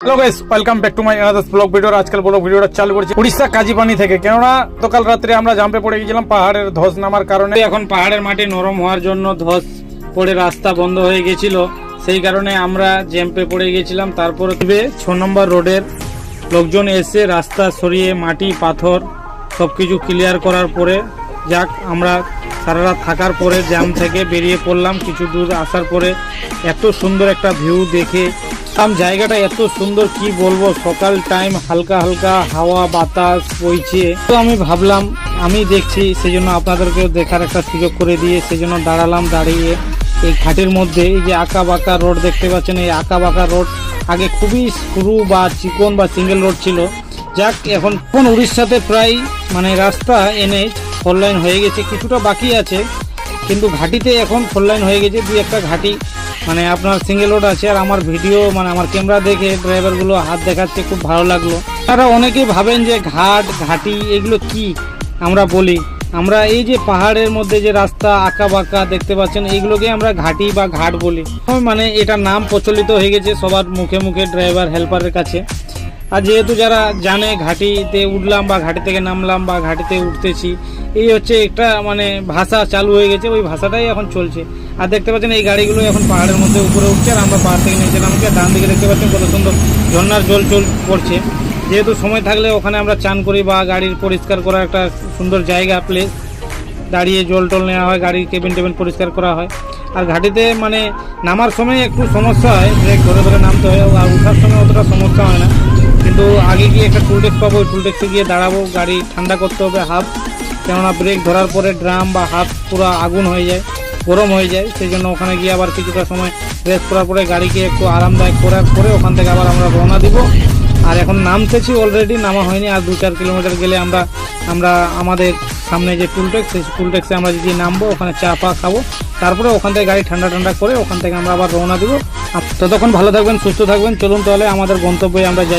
Hello guys welcome back to my another vlog video আজকাল vlog ভিডিওটা চালু করেছি উড়িষ্যা কাজীপানি থেকে কেননা গতকাল রাত্রে আমরা জাম্পে পড়ে গেছিলাম পাহাড়ের ধস নামার কারণে এখন পাহাড়ের মাটি নরম হওয়ার জন্য ধস পড়ে রাস্তা বন্ধ হয়ে গেছিল সেই কারণে আমরা জ্যাম্পে পড়ে গেছিলাম তারপরে ছ নম্বর রোডের লোকজন এসে রাস্তা সরিয়ে মাটি পাথর সব কিছু ক্লিয়ার করার পরে যাক আমরা সারা রাত থাকার পরে জ্যাম থেকে বেরিয়ে পড়লাম কিছু দূর আসার পরে এত সুন্দর একটা ভিউ দেখে আম জায়গাটা এত সুন্দর, কি বলব? সকাল টাইম হালকা হালকা হাওয়া, বাতাস বইছে। তো আমি ভাবলাম, আমি দেখছি সেই জন্য আপনাদেরকেও দেখার একটা সুযোগ করে দিয়ে সেই জন্য দাঁড়ালাম দাঁড়িয়ে এই ঘাটের মধ্যে। এই যে আঁকা বাঁকা রোড দেখতে পাচ্ছেন, এই আঁকা বাঁকা রোড আগে খুবই সরু বা চিকন বা সিঙ্গেল রোড ছিল। যাক, এখন কোন উড়িষ্যাতে প্রায় মানে রাস্তা এনে ফোর লাইন হয়ে গেছে, কিছুটা বাকি আছে। কিন্তু ঘাটিতে এখন ফোর লাইন হয়ে গেছে, দুই একটা ঘাটি মানে আপনার সিঙ্গেল রোড আছে আর আমার ভিডিও মানে আমার ক্যামেরা দেখে ড্রাইভারগুলো হাত দেখাচ্ছে, খুব ভালো লাগল। তারা অনেকেই ভাবেন যে ঘাট, ঘাটি, এগুলো কি? আমরা বলি, আমরা এই যে পাহাড়ের মধ্যে যে রাস্তা আঁকা বাঁকা দেখতে পাচ্ছেন এইগুলোকে আমরা ঘাটি বা ঘাট বলি। মানে এটা নাম প্রচলিত হয়ে গেছে সবার মুখে মুখে ড্রাইভার হেল্পারের কাছে। আর যেহেতু যারা জানে ঘাটিতে উঠলাম বা ঘাটি থেকে নামলাম বা ঘাটিতে উঠতেছি, এই হচ্ছে একটা মানে ভাষা চালু হয়ে গেছে, ওই ভাষাটাই এখন চলছে। আর দেখতে পাচ্ছেন এই গাড়িগুলো এখন পাহাড়ের মধ্যে উপরে উঠছে আর আমরা পাহাড় থেকে নিচে নামছি ডান দিকে দেখতে পাচ্ছেন কত সুন্দর ঝর্নার জল চল পড়ছে। যেহেতু সময় থাকলে ওখানে আমরা চান করি বা গাড়ির পরিষ্কার করার একটা সুন্দর জায়গা প্লেস দাঁড়িয়ে জল টল নেওয়া হয়, গাড়ির কেবিন টেবিন পরিষ্কার করা হয়। আর ঘাটিতে মানে নামার সময় একটু সমস্যা হয় ব্রেক ধরে ধরে নামতে হয়, আর ওঠার সময় অতটা সমস্যা হয় না। কিন্তু আগে গিয়ে একটা টুলটেক্স পাবো, ওই টুলটেক্সে গিয়ে দাঁড়াবো, গাড়ি ঠান্ডা করতে হবে হাফ কেননা ব্রেক ধরার পরে ড্রাম বা হাত পুরো আগুন হয়ে যায়, গরম হয়ে যায় সেই জন্য ওখানে গিয়ে আবার কিছুটা সময় রেস্ট করার পরে গাড়িকে একটু আরামদায়ক করার পরে ওখান থেকে আবার আমরা রওনা দিব। আর এখন নামতেছি অলরেডি নামা হয়নি, আর দু চার কিলোমিটার গেলে আমরা আমরা আমাদের সামনে যে টুলটেক্স সেই টুলটেক্সে আমরা যদি নামবো, ওখানে চা পা খাব, তারপরে ওখান থেকে গাড়ি ঠান্ডা ঠান্ডা করে ওখান থেকে আমরা আবার রওনা দিব। ততক্ষণ ভালো থাকবেন, সুস্থ থাকবেন, চলুন তাহলে আমাদের গন্তব্যে আমরা যাই।